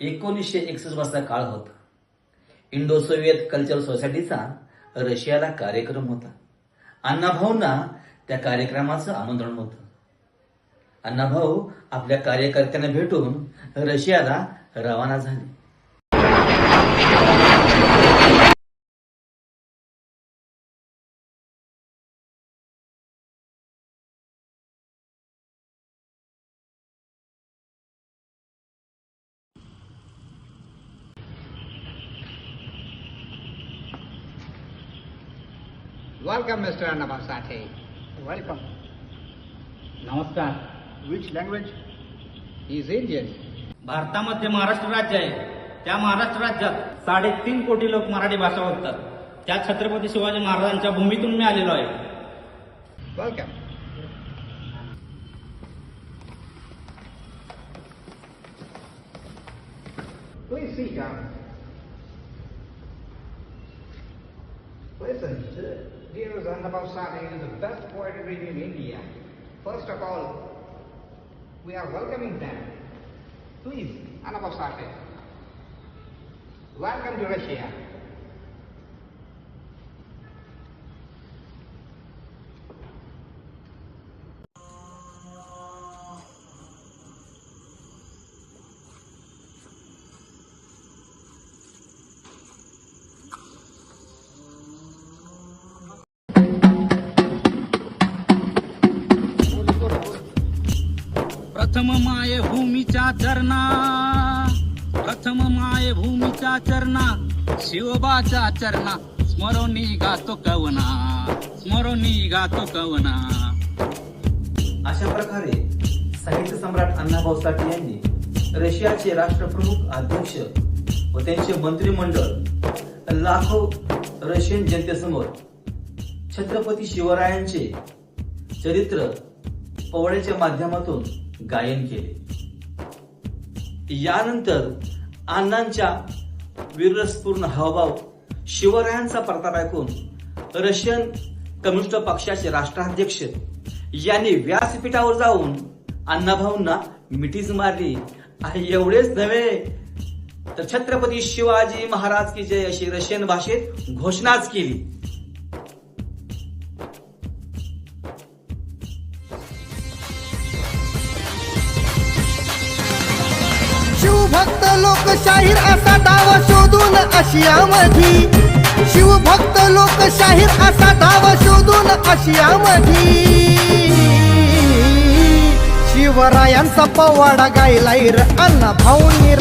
एकोणीसशे एकसष्ट वाजता काळ होता. इंडो सोव्हिएत कल्चरल सोसायटीचा रशियाला कार्यक्रम होता. अण्णाभाऊंना त्या कार्यक्रमाचं आमंत्रण होतं. अण्णाभाऊ आपल्या कार्यकर्त्यांना भेटून रशियाला रवाना झाले. Welcome, Mr. Annabasate. वेलकम नमस्कार which language He is Indian. भारतामध्ये महाराष्ट्र राज्य आहे त्या महाराष्ट्र राज्यात साडेतीन कोटी लोक मराठी भाषा बोलतात त्या छत्रपती शिवाजी महाराजांच्या भूमीतून मी आलेलो आहे Welcome. Please sit down. Listen, dear Annabasate is the best poetry reading in India. First of all, we are welcoming them. Please, Annabasate. Welcome to Russia. प्रथम माय भूमीच्या चरणा. प्रथम माय भूमीच्या चरणा. शिवबाच्या चरणा. स्मरणी गातो कवना. स्मरणी गातो कवना. अशा प्रकारे साहित्य सम्राट अण्णाभाऊ साठे यांनी रशियाचे राष्ट्रप्रमुख अध्यक्ष व त्यांचे मंत्रिमंडळ लाखो रशियन जनतेसमोर छत्रपती शिवरायांचे चरित्र पोवळ्याच्या माध्यमातून गायन केले. यानंतर अण्णांच्या वीरस्पूर्ण हावभाव शिवरायांचा प्रताप ऐकून रशियन कम्युनिस्ट पक्षाचे राष्ट्राध्यक्ष यांनी व्यासपीठावर जाऊन अण्णाभाऊंना मिठीच मारली. आणि एवढेच नव्हे तर छत्रपती शिवाजी महाराज की जय अशी रशियन भाषेत घोषणाच केली. शिवभक्त लोकशाहीर असा दावा शोधून आशियामधी. शिवभक्त लोकशाहीर असा दावा शोधून आशियामधी. शिवरायांचा पवाडा गायलाईर र अण्णा भाऊनी